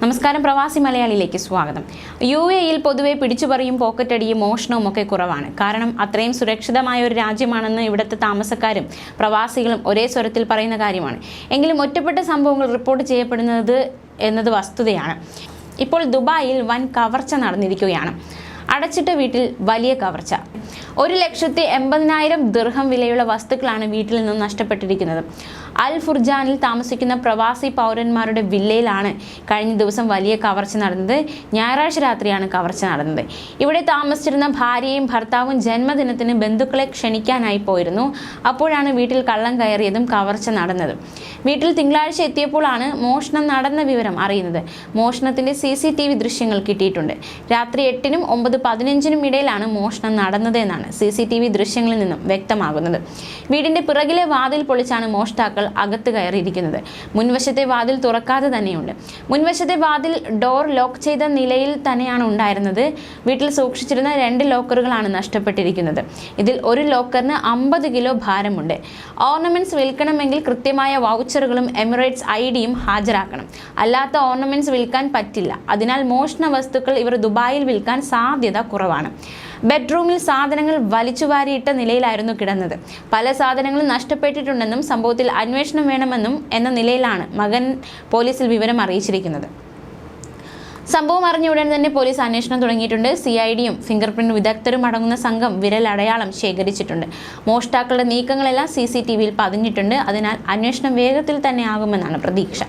നമസ്കാരം പ്രവാസി മലയാളിയിലേക്ക് സ്വാഗതം. യു എയിൽ പൊതുവെ പിടിച്ചുപറിയും പോക്കറ്റടിയും മോഷണവും ഒക്കെ കുറവാണ്. കാരണം അത്രയും സുരക്ഷിതമായ ഒരു രാജ്യമാണെന്ന് ഇവിടുത്തെ താമസക്കാരും പ്രവാസികളും ഒരേ സ്വരത്തിൽ പറയുന്ന കാര്യമാണ്. എങ്കിലും ഒറ്റപ്പെട്ട സംഭവങ്ങൾ റിപ്പോർട്ട് ചെയ്യപ്പെടുന്നത് എന്നത് വസ്തുതയാണ്. ഇപ്പോൾ ദുബായിൽ വൻ കവർച്ച നടന്നിരിക്കുകയാണ്. അടച്ചിട്ട വീട്ടിൽ വലിയ കവർച്ച. ഒരു ലക്ഷത്തി എൺപതിനായിരം ദീർഘം വിലയുള്ള വസ്തുക്കളാണ് വീട്ടിൽ നിന്നും നഷ്ടപ്പെട്ടിരിക്കുന്നത്. അൽ ഫുർജാനിൽ താമസിക്കുന്ന പ്രവാസി പൗരന്മാരുടെ വില്ലയിലാണ് കഴിഞ്ഞ ദിവസം വലിയ കവർച്ച നടന്നത്. ഞായറാഴ്ച രാത്രിയാണ് കവർച്ച നടന്നത്. ഇവിടെ താമസിച്ചിരുന്ന ഭാര്യയും ഭർത്താവും ജന്മദിനത്തിന് ബന്ധുക്കളെ ക്ഷണിക്കാനായി പോയിരുന്നു. അപ്പോഴാണ് വീട്ടിൽ കള്ളം കയറിയതും കവർച്ച നടന്നത്. വീട്ടിൽ തിങ്കളാഴ്ച എത്തിയപ്പോഴാണ് മോഷണം നടന്ന വിവരം അറിയുന്നത്. മോഷണത്തിന്റെ സി സി ടി വി ദൃശ്യങ്ങൾ കിട്ടിയിട്ടുണ്ട്. രാത്രി എട്ടിനും ഒമ്പത് പതിനഞ്ചിനും ഇടയിലാണ് മോഷണം നടന്നത് എന്നാണ്. സി സി ടി വി ദൃശ്യങ്ങളിൽ നിന്നും വ്യക്തമാകുന്നത്. വീടിന്റെ പിറകിലെ വാതിൽ പൊളിച്ചാണ് മോഷ്ടാക്കൾ അകത്ത് കയറിയിരിക്കുന്നത്. മുൻവശത്തെ വാതിൽ തുറക്കാതെ തന്നെയുണ്ട്. മുൻവശത്തെ വാതിൽ ഡോർ ലോക്ക് ചെയ്ത നിലയിൽ തന്നെയാണ് ഉണ്ടായിരുന്നത്. വീട്ടിൽ സൂക്ഷിച്ചിരുന്ന രണ്ട് ലോക്കറുകളാണ് നഷ്ടപ്പെട്ടിരിക്കുന്നത്. ഇതിൽ ഒരു ലോക്കറിന് അമ്പത് കിലോ ഭാരമുണ്ട്. ഓർണമെന്റ്സ് വിൽക്കണമെങ്കിൽ കൃത്യമായ വൗച്ചറുകളും എമിറേറ്റ്സ് ഐ ഡിയും ഹാജരാക്കണം. അല്ലാത്ത ഓർണമെന്റ്സ് വിൽക്കാൻ പറ്റില്ല. അതിനാൽ മോഷണ വസ്തുക്കൾ ഇവർ ദുബായിൽ വിൽക്കാൻ സാധ്യത കുറവാണ്. ബെഡ്റൂമിൽ സാധനങ്ങൾ വലിച്ചുവാരിയിട്ട നിലയിലായിരുന്നു കിടന്നത്. പല സാധനങ്ങളും നഷ്ടപ്പെട്ടിട്ടുണ്ടെന്നും സംഭവത്തിൽ അന്വേഷണം വേണമെന്നും എന്ന നിലയിലാണ് മകൻ പോലീസിൽ വിവരം അറിയിച്ചിരിക്കുന്നത്. സംഭവം അറിഞ്ഞ ഉടൻ തന്നെ പോലീസ് അന്വേഷണം തുടങ്ങിയിട്ടുണ്ട്. സി ഐ ഡിയും ഫിംഗർ പ്രിന്റ് വിദഗ്ധരും അടങ്ങുന്ന സംഘം വിരൽ അടയാളം ശേഖരിച്ചിട്ടുണ്ട്. മോഷ്ടാക്കളുടെ നീക്കങ്ങളെല്ലാം സി സി ടി വിയിൽ പതിഞ്ഞിട്ടുണ്ട്. അതിനാൽ അന്വേഷണം വേഗത്തിൽ തന്നെ ആകുമെന്നാണ് പ്രതീക്ഷ.